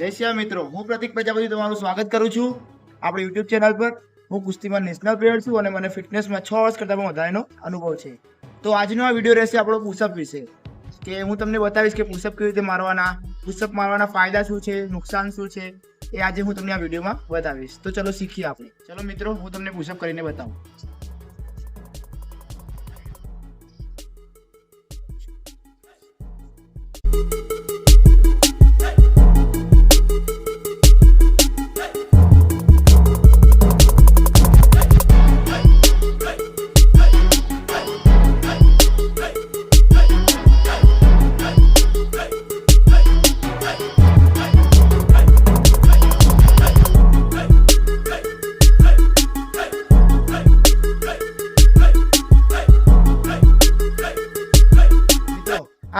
જય શ્રી મિત્રો, હું પ્રતિક પ્રજાપતિ તમારું સ્વાગત કરું છું આપણી યુટ્યુબ ચેનલ પર. હું કુસ્તીમાં નેશનલ પ્લેયર છું અને મને ફિટનેસમાં છ વર્ષ કરતાં પણ વધારેનો અનુભવ છે. તો આજનો આ વીડિયો રહેશે આપણો પુશઅપ વિશે. કે હું તમને બતાવીશ કે પુશઅપ કેવી રીતે મારવાના પુશઅપ મારવાના ફાયદા શું છે, નુકસાન શું છે, એ આજે હું તમને આ વિડીયોમાં બતાવીશ. તો ચલો શીખીએ આપણે. ચલો મિત્રો, હું તમને પુશઅપ કરીને બતાવું. thank આ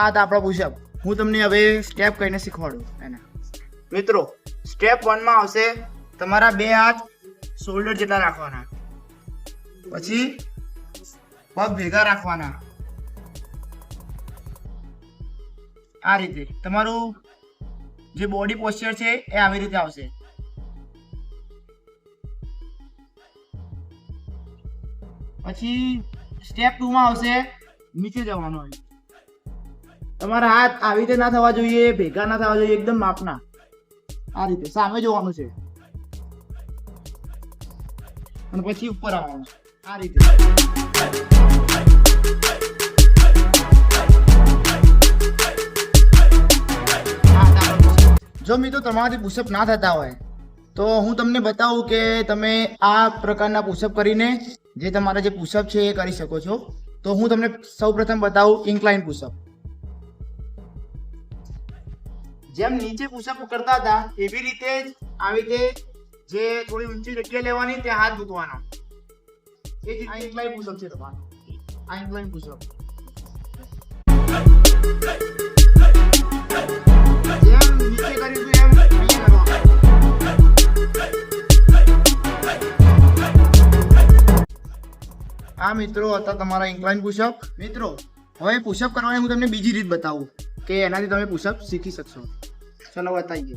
હતા આપણો પુશઅપ હું તમને હવે સ્ટેપ કહીને શીખવાડું એને મિત્રો સ્ટેપ વનમાં આવશે તમારા બે હાથ શોલ્ડર જેટલા રાખવાના. પછી પગ ભેગા રાખવાના. આ રીતે. તમારું જે બોડી પોસ્ચર છે, એ આવી રીતે આવશે. પછી સ્ટેપ ટુ માં આવશે નીચે જવાનું હોય તમારા હાથ આવી રીતે ના થવા જોઈએ, ભેગા ના થવા જોઈએ, એકદમ માપના. આ રીતે સામે જોવાનું છે. અને પછી ઉપર આવવાનું આ રીતે. જો મિત્રો તમારાથી પુશઅપ ના થતા હોય, તો હું તમને બતાવું કે તમે આ પ્રકારના પુષઅપ કરીને જે તમારા જે પુશઅપ છે એ કરી શકો છો. તો હું તમને સૌપ્રથમ બતાવું ઇન્ક્લાઇન પુશઅપ જેમ નીચે પુશઅપ કરતા હતા એવી રીતે જ આવી રીતે જે થોડી ઊંચી જગ્યા લેવાની ત્યાં હાથ મૂકવાનો એ જ ઇન્ક્લાઇન પુશઅપ છે તમારો. આ ઇન્ક્લાઇન પુશઅપ જેમ નીચે કરીશું એમ અહીંયા કરવાનું. આ મિત્રો હતા તમારા ઇન્ક્લાઇન પુશઅપ મિત્રો હવે પુશઅપ કરવાની હું તમને બીજી રીત બતાવું કે એનાથી તમે પુશઅપ શીખી શકશો. ચલો બતાવીએ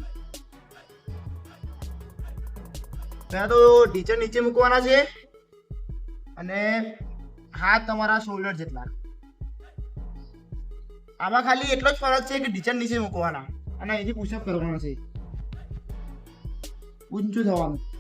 ત્યાં તો ટીચર નીચે મૂકવાના છે અને હાથ તમારા શોલ્ડર જેટલા. આમાં ખાલી એટલો જ ફરક છે કે ટીચર નીચે મૂકવાના અને અહીંથી પુશઅપ કરવાના છે. ઊંચું થવાનું.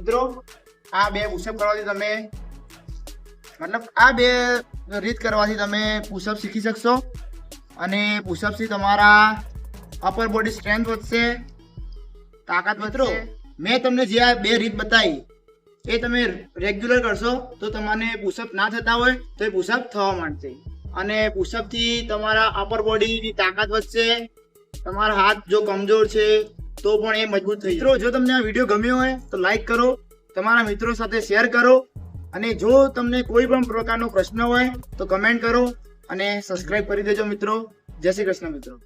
મિત્રો, આ બે પુશઅપ કરવાથી તમે મતલબ આ બે રીત કરવાથી તમે પુશઅપ શીખી શકશો અને પુશઅપથી તમારા અપર બોડી સ્ટ્રેન્થ વધશે, તાકાત મિત્રો, મેં તમને જે આ બે રીત બતાવી એ તમે રેગ્યુલર કરશો તો તમને પુશઅપ ના થતા હોય તો એ પુશઅપ થવા માંડશે. અને પુશઅપથી તમારા અપર બોડીની તાકાત વધશે, તમારા હાથ જો કમજોર છે તો પણ એ મજબૂત થઈ મિત્રો, જો તમને આ વીડિયો ગમ્યો હોય, તો લાઈક કરો, તમારા મિત્રો સાથે શેર કરો, અને જો તમને કોઈ પણ પ્રકારનો પ્રશ્ન હોય, તો કમેન્ટ કરો, અને સબસ્ક્રાઇબ કરી દેજો મિત્રો. જય શ્રી કૃષ્ણ મિત્રો.